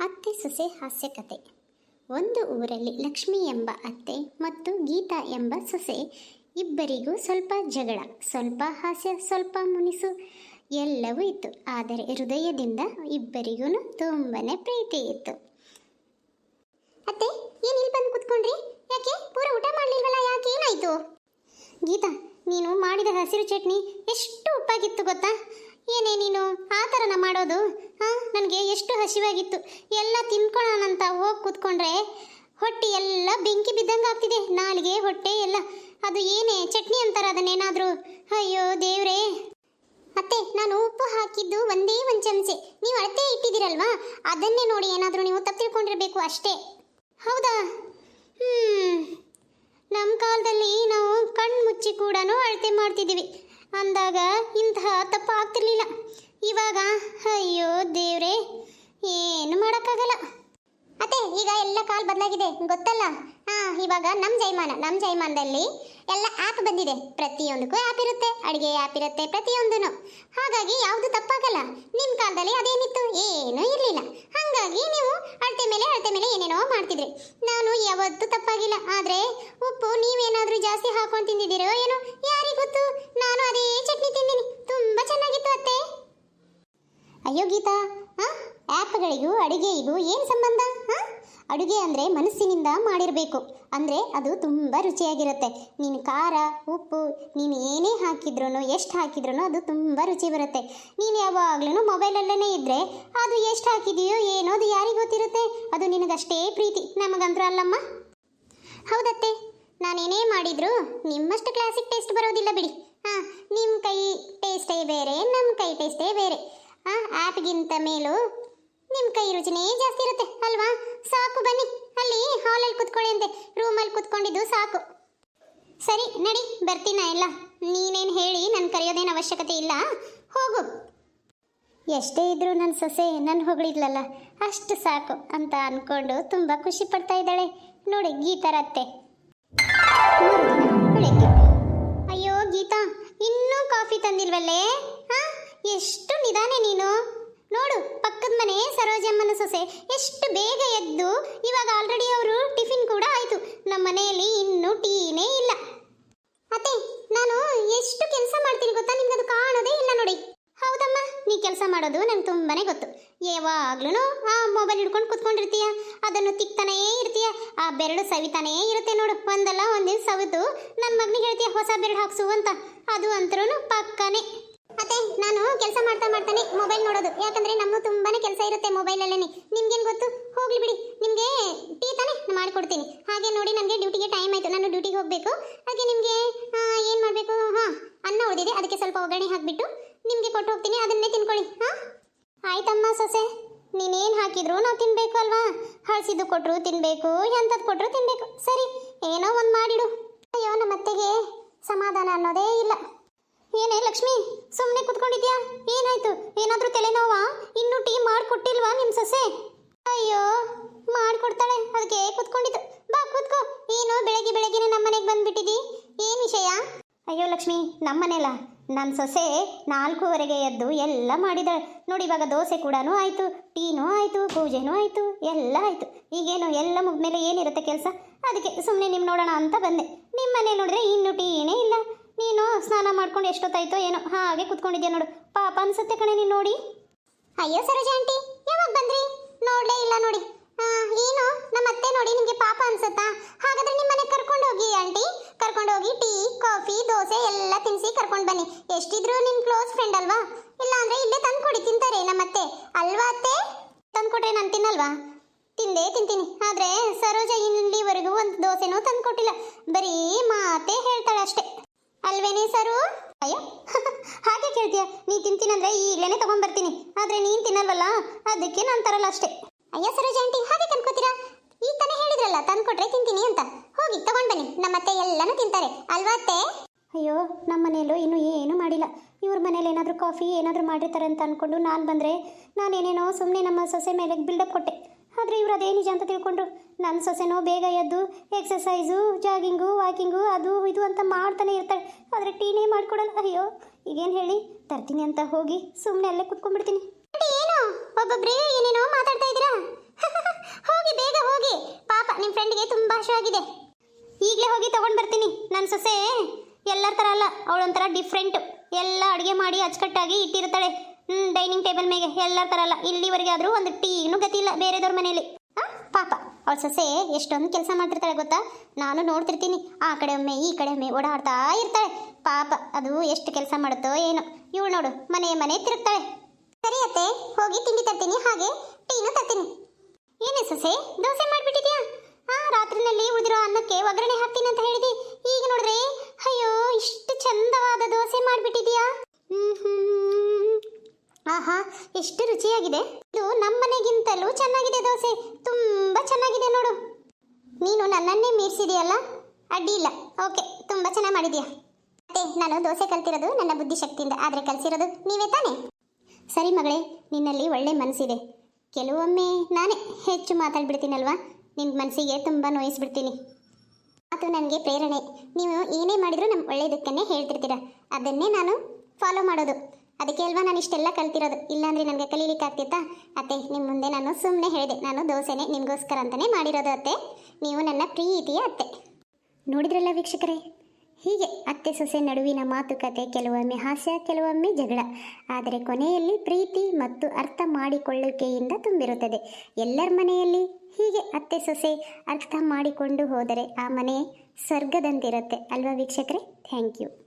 ಅತ್ತೆ ಸೊಸೆ ಹಾಸ್ಯ ಕತೆ ಒಂದು ಊರಲ್ಲಿ ಲಕ್ಷ್ಮಿ ಎಂಬ ಅತ್ತೆ ಮತ್ತು ಗೀತಾ ಎಂಬ ಸೊಸೆ. ಇಬ್ಬರಿಗೂ ಸ್ವಲ್ಪ ಜಗಳ, ಸ್ವಲ್ಪ ಹಾಸ್ಯ, ಸ್ವಲ್ಪ ಮುನಿಸು. ಎಲ್ಲವೂ ಇತ್ತು. ಆದರೆ ಹೃದಯದಿಂದ ಇಬ್ಬರಿಗೂ ತುಂಬಾ ಪ್ರೀತಿ ಇತ್ತು. ಅತ್ತೆ, ಏನು ಬಂದು ಕುತ್ಕೊಂಡ್ರಿ? ಯಾಕೆ? ಪೂರ ಊಟ ಮಾಡಲಿಲ್ವಲ್ಲ? ಯಾಕೆ ಏನಾಯ್ತು? ಗೀತಾ, ನೀನು ಮಾಡಿದ ಹಸಿರು ಚಟ್ನಿ ಎಷ್ಟು ಉಪ್ಪಾಗಿತ್ತು ಗೊತ್ತಾ? ಏನೇ ನೀನು? ಆ ಥರನ ಮಾಡೋದು? ಹಾಂ? ನನಗೆ ಎಷ್ಟು ಹಸಿವಾಗಿತ್ತು. ಎಲ್ಲ ತಿನ್ಕೊಳ್ಳೋಣಂತ ಹೋಗಿ ಕೂತ್ಕೊಂಡ್ರೆ ಹೊಟ್ಟೆ ಎಲ್ಲ ಬೆಂಕಿ ಬಿದ್ದಂಗೆ ಆಗ್ತಿದೆ. ನಾಲಿಗೆ, ಹೊಟ್ಟೆ ಎಲ್ಲ. ಅದು ಏನೇ? ಚಟ್ನಿ ಅಂತಾರ ಅದನ್ನೇನಾದರೂ ಅಯ್ಯೋ, ದೇವ್ರೇ. ಅತ್ತೆ ನಾನು ಉಪ್ಪು ಹಾಕಿದ್ದು ಒಂದೇ ಒಂದು ಚಮಚೆ. ನೀವು ಅಳತೆ ಇಟ್ಟಿದ್ದೀರಲ್ವಾ? ಅದನ್ನೇ ನೋಡಿ ಏನಾದರೂ ನೀವು ತಪ್ಪು ತಿಳ್ಕೊಂಡಿರಬೇಕು ಅಷ್ಟೇ. ಹೌದಾ? ಹ್ಞೂ ನಮ್ಮ ಕಾಲದಲ್ಲಿ ನಾವು ಕಣ್ಣು ಮುಚ್ಚಿ ಕೂಡ ಅಳತೆ ಮಾಡ್ತಿದ್ದೀವಿ. ಅಂದಾಗ ಇಂತಹ ತಪ್ಪು ಆಗ್ತಿರ್ಲಿಲ್ಲ ಇವಾಗ, ಅಯ್ಯೋ ದೇವ್ರೆ, ಏನು ಮಾಡೋಕ್ಕಾಗಲ್ಲ. ಅತ್ತೆ, ಈಗ ಎಲ್ಲ ಕಾಲ್ ಬದಲಾಗಿದೆ, ಗೊತ್ತಲ್ಲ? ಹಾ ಇವಾಗ ನಮ್ಮ ಜೈಮಾನ ನಮ್ಮ ಜೈಮಾನದಲ್ಲಿ ಎಲ್ಲ ಆ್ಯಪ್ ಬಂದಿದೆ. ಪ್ರತಿಯೊಂದಕ್ಕೂ ಆ್ಯಪ್ ಇರುತ್ತೆ, ಅಡುಗೆ ಆ್ಯಪ್ ಇರುತ್ತೆ ಪ್ರತಿಯೊಂದೂ ಹಾಗಾಗಿ ಯಾವುದು ತಪ್ಪಾಗಲ್ಲ. ನಿಮ್ಮ ಕಾಲದಲ್ಲಿ ಅದೇನಿತ್ತು? ಏನೂ ಇರಲಿಲ್ಲ. ಹಾಗಾಗಿ ನೀವು ಅಳತೆ ಮೇಲೆ ಅಳತೆ ಮೇಲೆ ಏನೇನೋ ಮಾಡ್ತಿದ್ರಿ. ನಾನು ಯಾವತ್ತೂ ತಪ್ಪಾಗಿಲ್ಲ. ಆದರೆ ಉಪ್ಪು ನೀವೇನಾದರೂ ಜಾಸ್ತಿ ಹಾಕೊಂಡು ತಿಂದಿದ್ದೀರೋ ಏನೋ? ಗೊತ್ತು, ನಾನು ಅದೇ ಚಟ್ನಿ ತಿಂದಿನಿ. ತುಂಬಾ ಚೆನ್ನಾಗಿತ್ತು ಅತ್ತೆ. ಅಯ್ಯೋ ಗೀತಾ ಆ್ಯಪ್ಗಳಿಗೂ ಅಡುಗೆಗೂ ಏನು ಸಂಬಂಧ, ಹಾಂ? ಅಡುಗೆ ಅಂದರೆ ಮನಸ್ಸಿನಿಂದ ಮಾಡಿರಬೇಕು. ಅಂದರೆ ಅದು ತುಂಬ ರುಚಿಯಾಗಿರುತ್ತೆ. ನೀನು ಖಾರ, ಉಪ್ಪು, ನೀನು ಏನೇ ಹಾಕಿದ್ರೂ ಎಷ್ಟು ಹಾಕಿದ್ರೂ ಅದು ತುಂಬ ರುಚಿ ಬರುತ್ತೆ. ನೀನು ಯಾವಾಗಲೂ ಮೊಬೈಲಲ್ಲೇ ಇದ್ದರೆ ಅದು ಎಷ್ಟು ಹಾಕಿದೆಯೋ ಏನೋ ಅದು ಯಾರಿಗೆ ಗೊತ್ತಿರುತ್ತೆ. ಅದು ನಿನಗಷ್ಟೇ ಪ್ರೀತಿ. ನಮಗಂತೂ ಅಲ್ಲಮ್ಮ. ಹೌದತ್ತೆ. ನಾನೇನೇ ಮಾಡಿದ್ರು ನಿಮ್ಮಷ್ಟು ಕ್ಲಾಸಿಕ್ ಟೇಸ್ಟ್ ಬರೋದಿಲ್ಲ ಬಿಡಿ. ಹಾಂ ನಿಮ್ಮ ಕೈ ಟೇಸ್ಟೇ ಬೇರೆ ನಮ್ಮ ಕೈ ಟೇಸ್ಟೇ ಬೇರೆ. ಹಾ ಆ್ಯಪ್ಗಿಂತ ಮೇಲೂ ನಿಮ್ಮ ಕೈ ರುಚಿನೇ ಜಾಸ್ತಿ ಇರುತ್ತೆ, ಅಲ್ವಾ? ಸಾಕು ಬನ್ನಿ, ಅಲ್ಲಿ ಹಾಲಲ್ಲಿ ಕುತ್ಕೊಳ್ಳಿ ಅಂತೆ ರೂಮಲ್ಲಿ ಕುತ್ಕೊಂಡಿದ್ದು ಸಾಕು. ಸರಿ, ನಡಿ, ಬರ್ತೀನ ಎಲ್ಲ. ನೀನೇನು ಹೇಳಿ ನಾನು ಕರೆಯೋದೇನು ಅವಶ್ಯಕತೆ ಇಲ್ಲ. ಹೋಗು. ಎಷ್ಟೇ ಇದ್ರೂ ನನ್ನ ಸೊಸೆ ನನ್ನ ಹೊಗಳಿದ್ಲಲ್ಲ, ಅಷ್ಟು ಸಾಕು ಅಂತ ಅಂದ್ಕೊಂಡು ತುಂಬ ಖುಷಿ ಪಡ್ತಾ ಇದ್ದಾಳೆ. ನೋಡಿ, ಗೀತರತ್ತೆ. ದಿನ ಬೆಳಗ್ಗೆ ಅಯ್ಯೋ, ಗೀತಾ, ಇನ್ನೂ ಕಾಫಿ ತಂದಿಲ್ವಲ್ಲೇ? ಹಾ? ಎಷ್ಟು ನಿಧಾನೆ ನೀನು. ನೋಡು, ಪಕ್ಕದ ಮನೆ ಸರೋಜಮ್ಮನ ಸೊಸೆ ಎಷ್ಟು ಬೇಗ ಎದ್ದು ಇವಾಗ ಆಲ್ರೆಡಿ ಅವರು ಟಿಫಿನ್ ಕೂಡ ಆಯಿತು. ನಮ್ಮ ಮನೆಯಲ್ಲಿ ಇನ್ನೂ ಟೀನೇ ಇಲ್ಲ. ಅತ್ತೆ, ನಾನು ಎಷ್ಟು ಕೆಲಸ ಮಾಡ್ತೀನಿ ಗೊತ್ತಾ? ನಿಮ್ಗೆ ಅದು ಕಾಣೋದೇ ಇಲ್ಲ ನೋಡಿ. ಹೌದಮ್ಮ, ನೀ ಕೆಲಸ ಮಾಡೋದು ನಂಗೆ ತುಂಬಾನೇ ಗೊತ್ತು. ಯಾವಾಗ್ಲೂ ಆ ಮೊಬೈಲ್ ಹಿಡ್ಕೊಂಡು ಕುತ್ಕೊಂಡಿರ್ತೀಯ? ಅದನ್ನು ತಿಕ್ತಾನೇ ಇರ್ತೀಯ? ಆ ಬೆರಳು ಸವಿತಾನೇ ಇರುತ್ತೆ ನೋಡು. ಒಂದಲ್ಲ ಒಂದಿನ ಸವಿತು ನನ್ನ ಮಗನಿಗೆ ಹೇಳ್ತೀಯ, ಹೊಸ ಬೆರಳು ಹಾಕ್ಸು ಅಂತ. ಅದು ಅಂತರೂ ಪಕ್ಕನೇ. ಅತ್ತೆ, ನಾನು ಕೆಲಸ ಮಾಡ್ತಾ ಮಾಡ್ತಾನೆ ಮೊಬೈಲ್ ನೋಡೋದು. ಯಾಕಂದ್ರೆ ನಮ್ಮದು ತುಂಬಾನೇ ಕೆಲಸ ಇರುತ್ತೆ ಮೊಬೈಲಲ್ಲೇ ನಿಮ್ಗೇನು ಗೊತ್ತು? ಹೋಗ್ಲಿ ಬಿಡಿ. ನಿಮಗೆ ಟೀ ತಾನೇ ಮಾಡಿಕೊಡ್ತೀನಿ. ಹಾಗೆ ನೋಡಿ ನನಗೆ ಡ್ಯೂಟಿಗೆ ಟೈಮ್ ಆಯಿತು. ನಾನು ಡ್ಯೂಟಿಗೆ ಹೋಗಬೇಕು. ಹಾಗೆ ನಿಮಗೆ ಏನು ಮಾಡಬೇಕು? ಹಾಂ, ಅನ್ನ ಉಳಿದಿದೆ ಅದಕ್ಕೆ ಸ್ವಲ್ಪ ಒಗ್ಗರಣೆ ಹಾಕಿಬಿಟ್ಟು ಕೊಟ್ಟು ಹೋಗ್ತೀನಿ ಅದನ್ನೇ ತಿನ್ಕೊಳ್ಳಿ. ಹಾಂ? ಆಯ್ತಮ್ಮ ಸೊಸೆ. ನೀನೇನು ಹಾಕಿದ್ರು ನಾವು ತಿನ್ಬೇಕು ಅಲ್ವಾ? ಹಳಸಿದ್ದು ಕೊಟ್ಟರು ತಿನ್ಬೇಕು ಎಂಥದ್ದು ಕೊಟ್ಟರು ತಿನ್ಬೇಕು. ಸರಿ, ಏನೋ ಒಂದು ಮಾಡಿಡು. ಅಯ್ಯೋ ನಮ್ಮ ಅತ್ತೆಗೆ ಸಮಾಧಾನ ಅನ್ನೋದೇ ಇಲ್ಲ. ಏನೇ ಲಕ್ಷ್ಮಿ ಸುಮ್ಮನೆ ಕುತ್ಕೊಂಡಿದ್ಯಾ? ಏನಾಯ್ತು? ಏನಾದರೂ ತಲೆನೋವಾ? ಇನ್ನೂ ಟೀ ಮಾಡ್ಕೊಟ್ಟಿಲ್ವಾ ನಿಮ್ಮ ಸೊಸೆ? ಅಯ್ಯೋ, ಮಾಡ್ಕೊಡ್ತಾಳೆ. ಅದಕ್ಕೆ ಕುತ್ಕೊಂಡಿದ್ದು. ಬಾ, ಕೂತ್ಕೋ. ಏನು ಬೆಳಗ್ಗೆ ಬೆಳಗ್ಗೆನೆ ನಮ್ಮ ಮನೆಗೆ ಬಂದ್ಬಿಟ್ಟಿದಿ. ಏನು ವಿಷಯ? ಅಯ್ಯೋ ಲಕ್ಷ್ಮಿ ನಮ್ಮನೆಲ್ಲ ನನ್ನ ಸೊಸೆ ನಾಲ್ಕೂವರೆಗೆ ಎದ್ದು ಎಲ್ಲ ಮಾಡಿದಾಳೆ. ನೋಡಿ, ಇವಾಗ ದೋಸೆ ಕೂಡ ಆಯಿತು, ಟೀನೂ ಆಯಿತು, ಪೂಜೆನೂ ಆಯಿತು, ಎಲ್ಲ ಆಯಿತು. ಈಗೇನು ಎಲ್ಲ ಮುಗ್ಮೇಲೆ ಏನಿರುತ್ತೆ ಕೆಲಸ? ಅದಕ್ಕೆ ಸುಮ್ಮನೆ ನಿಮ್ಮ ನೋಡೋಣ ಅಂತ ಬಂದೆ. ನಿಮ್ಮ ಮನೆ ನೋಡಿದ್ರೆ ಇನ್ನೂ ಟೀನೇ ಇಲ್ಲ. ನೀನು ಸ್ನಾನ ಮಾಡ್ಕೊಂಡು ಎಷ್ಟೊತ್ತಾಯ್ತೋ ಏನೋ ಹಾಗೆ ಕುತ್ಕೊಂಡಿದ್ಯಾ ನೋಡು. ಪಾಪ ಅನ್ಸುತ್ತೆ ಕಣೆ ನೀನು ನೋಡಿ. ಅಯ್ಯೋ ಸರೋಜ ಆಂಟಿ, ಯಾವಾಗ ಬಂದ್ರಿ? ನೋಡಲೇ ಇಲ್ಲ ನೋಡಿ. ಏನು? ನಮ್ಮ ಅತ್ತೆ ನೋಡಿ ನಿಮಗೆ ಪಾಪ ಅನ್ಸುತ್ತಾ? ಹಾಗಾದ್ರೆ ನಿಮ್ಮ ಮನೆಗೆ ಕರ್ಕೊಂಡು ಹೋಗಿ ಆಂಟಿ. ಕರ್ಕೊಂಡು ಹೋಗಿ ಟೀ, ಕಾಫಿ, ದೋಸೆ ಎಲ್ಲ ತಿನ್ಸಿ ಕರ್ಕೊಂಡು ಬನ್ನಿ. ಎಷ್ಟಿದ್ರು ನಿಮ್ಮ ಕ್ಲೋಸ್ ಫ್ರೆಂಡ್ ಅಲ್ವಾ? ಇಲ್ಲ ಅಂದ್ರೆ ಇಲ್ಲೇ ತಂದ್ಕೊಡಿ ತಿಂತಾರೆ ನಮ್ಮ ಅತ್ತೆ. ಅಲ್ವಾ ಅತ್ತೆ? ತಂದ್ಕೊಟ್ರೆ ನಾನು ತಿನ್ನಲ್ವಾ? ತಿಂದೇ ತಿಂತೀನಿ. ಆದ್ರೆ ಸರೋಜ ಇಲ್ಲಿವರೆಗೂ ಒಂದು ದೋಸೆನೂ ತಂದು ಕೊಟ್ಟಿಲ್ಲ. ಬರೀ ಮಾತೆ ಹೇಳ್ತಾಳೆ ಅಷ್ಟೇ. ಅಲ್ವೇನೇ ಸರು? ಅಯ್ಯೋ, ಹಾಗೆ ಕೇಳ್ತೀಯ. ನೀ ತಿಂತೀನಂದ್ರೆ ಈಗಲೇ ತಗೊಂಡ್ಬರ್ತೀನಿ ಆದ್ರೆ ನೀನ್ ತಿನ್ನಲ್ವಲ್ಲ? ಅದಕ್ಕೆ ನಾನು ತರಲ್ಲ ಅಷ್ಟೇ. ಅಯ್ಯೋ ಸರೋಜ ಆಂಟಿ ಹಾಗೆ ತಂದ್ಕೋತೀರಾ? ಈಗ ತಾನೇ ಹೇಳಿದ್ರಲ್ಲ ತಂದ್ಕೊಟ್ರೆ ತಿಂತೀನಿ ಅಂತ. ಹೋಗಿ ತಗೊಂಡ್ ಬನ್ನಿ. ನಮ್ಮತ್ತೆ ಎಲ್ಲಾನು ತಿಂತಾರೆ. ಅಲ್ವಾ ಅತ್ತೆ? ಅಯ್ಯೋ ನಮ್ಮ ಮನೆಯಲ್ಲೂ ಇನ್ನೂ ಏನು ಮಾಡಿಲ್ಲ. ಇವ್ರ ಮನೇಲಿ ಏನಾದರೂ ಕಾಫಿ ಏನಾದರೂ ಮಾಡಿರ್ತಾರೆ ಅಂತ ಅಂದ್ಕೊಂಡು ನಾನು ಬಂದರೆ ನಾನೇನೇನೋ ಸುಮ್ಮನೆ ನಮ್ಮ ಸೊಸೆ ಮೇಲೆ ಬಿಲ್ಡಪ್ ಕೊಟ್ಟೆ ಆದರೆ ಇವ್ರು ಅದೇ ನಿಜ ಅಂತ ತಿಳ್ಕೊಂಡ್ರು. ನನ್ನ ಸೊಸೆನೋ ಬೇಗ ಎದ್ದು ಎಕ್ಸಸೈಸು ಜಾಗಿಂಗು ವಾಕಿಂಗು ಅದು ಇದು ಅಂತ ಮಾಡ್ತಾನೆ ಇರ್ತಾಳೆ. ಆದರೆ ಟೀನೇ ಮಾಡ್ಕೊಡಲ್ಲ. ಅಯ್ಯೋ ಈಗೇನು ಹೇಳಿ? ತರ್ತೀನಿ ಅಂತ ಹೋಗಿ ಸುಮ್ಮನೆ ಅಲ್ಲೇ ಕುತ್ಕೊಂಡ್ಬಿಡ್ತೀನಿ. ಏನು? ಒಬ್ಬೊಬ್ಬರೇ ಏನೇನೋ ಮಾತಾಡ್ತಾ ನನ್ನ ಸೊಸೆ ಎಲ್ಲರ ಥರ ಅಲ್ಲ ಅವಳೊಂಥರ ಡಿಫ್ರೆಂಟ್ ಎಲ್ಲ ಅಡುಗೆ ಮಾಡಿ ಅಚ್ಚುಕಟ್ಟಾಗಿ ಇಟ್ಟಿರ್ತಾಳೆ. ಹ್ಞೂ ಡೈನಿಂಗ್ ಟೇಬಲ್ ಮೇಲೆ ಎಲ್ಲರ ಥರ ಅಲ್ಲ. ಇಲ್ಲಿವರೆಗೆ ಆದರೂ ಒಂದು ಟೀನು ಗತಿ ಇಲ್ಲ ಬೇರೆದವ್ರ ಮನೇಲಿ ಹಾಂ ಪಾಪ. ಅವಳ ಸೊಸೆ ಎಷ್ಟೊಂದು ಕೆಲಸ ಮಾಡ್ತಿರ್ತಾಳೆ ಗೊತ್ತಾ? ನಾನು ನೋಡ್ತಿರ್ತೀನಿ. ಆ ಕಡೆ ಒಮ್ಮೆ, ಈ ಕಡೆ ಒಮ್ಮೆ ಓಡಾಡ್ತಾ ಇರ್ತಾಳೆ. ಪಾಪ, ಅದು ಎಷ್ಟು ಕೆಲಸ ಮಾಡುತ್ತೋ ಏನು. ಇವಳು ನೋಡು, ಮನೆ ಮನೆ ತಿರುಗ್ತಾಳೆ. ಸರಿ ಅತ್ತೆ, ಹೋಗಿ ತಿಂಡಿ ತರ್ತೀನಿ. ಹಾಗೆ ಟೀನು ತರ್ತೀನಿ. ಏನೇ ಸೊಸೆ, ದೋಸೆ ಮಾಡ್ಬಿಟ್ಟಿದ್ಯಾ? ಆ, ರಾತ್ರಿನಲ್ಲಿ ಉಳಿದಿರೋ ಅನ್ನಕ್ಕೆ ಒಗ್ಗರಣೆ ಹಾಕ್ತೀನಿ ಅಂತ ಹೇಳಿದಿ. ಈಗ ನೋಡ್ರಿ ಅಯ್ಯೋ, ಇಷ್ಟು ಚಂದವಾದ ದೋಸೆ ಮಾಡಿಬಿಟ್ಟಿದ್ಯಾ. ಆಹಾ, ಎಷ್ಟು ರುಚಿಯಾಗಿದೆ. ಇದು ನಮ್ಮನೆಗಿಂತಲೂ ಚೆನ್ನಾಗಿದೆ ದೋಸೆ. ತುಂಬ ಚೆನ್ನಾಗಿದೆ ನೋಡು. ನೀನು ನನ್ನನ್ನೇ ಮೀರಿಸಿದೆಯಲ್ಲ ಅಡ್ಡಿ ಇಲ್ಲ. ಓಕೆ, ತುಂಬ ಚೆನ್ನಾಗಿ ಮಾಡಿದ್ಯಾ ಮತ್ತೆ ನಾನು ದೋಸೆ ಕಲ್ತಿರೋದು ನನ್ನ ಬುದ್ಧಿಶಕ್ತಿಯಿಂದ. ಆದರೆ ಕಲಿಸಿರೋದು ನೀವೇ ತಾನೇ? ಸರಿ ಮಗಳೇ, ನಿನ್ನಲ್ಲಿ ಒಳ್ಳೆ ಮನಸ್ಸಿದೆ ಕೆಲವೊಮ್ಮೆ ನಾನೇ ಹೆಚ್ಚು ಮಾತಾಡ್ಬಿಡ್ತೀನಲ್ವಾ? ನಿಮ್ಮ ಮನಸ್ಸಿಗೆ ತುಂಬ ನೋಯಿಸ್ಬಿಡ್ತೀನಿ. ಅದು ನನಗೆ ಪ್ರೇರಣೆ. ನೀವು ಏನೇ ಮಾಡಿದರೂ ನಮ್ಮ ಒಳ್ಳೆಯದಕ್ಕನ್ನೇ ಹೇಳ್ತಿರ್ತೀರ. ಅದನ್ನೇ ನಾನು ಫಾಲೋ ಮಾಡೋದು. ಅದಕ್ಕೆ ಅಲ್ವಾ ನಾನು ಇಷ್ಟೆಲ್ಲ ಕಲ್ತಿರೋದು? ಇಲ್ಲಾಂದರೆ ನನಗೆ ಕಲೀಲಿಕ್ಕೆ ಆಗ್ತಿತ್ತಾ? ಅತ್ತೆ ನಿಮ್ಮ ಮುಂದೆ ನಾನು ಸುಮ್ಮನೆ ಹೇಳಿದೆ. ನಾನು ದೋಸೆನೆ ನಿಮಗೋಸ್ಕರ ಅಂತಲೇ ಮಾಡಿರೋದು ಅತ್ತೆ. ನೀವು ನನ್ನ ಪ್ರೀತಿಯ ಅತ್ತೆ. ನೋಡಿದ್ರಲ್ಲ ವೀಕ್ಷಕರೇ? ಹೀಗೆ ಅತ್ತೆ ಸೊಸೆ ನಡುವಿನ ಮಾತುಕತೆ ಕೆಲವೊಮ್ಮೆ ಹಾಸ್ಯ, ಕೆಲವೊಮ್ಮೆ ಜಗಳ. ಆದರೆ ಕೊನೆಯಲ್ಲಿ ಪ್ರೀತಿ ಮತ್ತು ಅರ್ಥ ಮಾಡಿಕೊಳ್ಳುವಿಕೆಯಿಂದ ತುಂಬಿರುತ್ತದೆ. ಎಲ್ಲರ ಮನೆಯಲ್ಲಿ ಹೀಗೆ ಅತ್ತೆ ಸೊಸೆ ಅರ್ಥ ಮಾಡಿಕೊಂಡು ಹೋದರೆ ಆ ಮನೆ ಸ್ವರ್ಗದಂತಿರುತ್ತೆ. ಅಲ್ವಾ ವೀಕ್ಷಕರೇ? Thank you.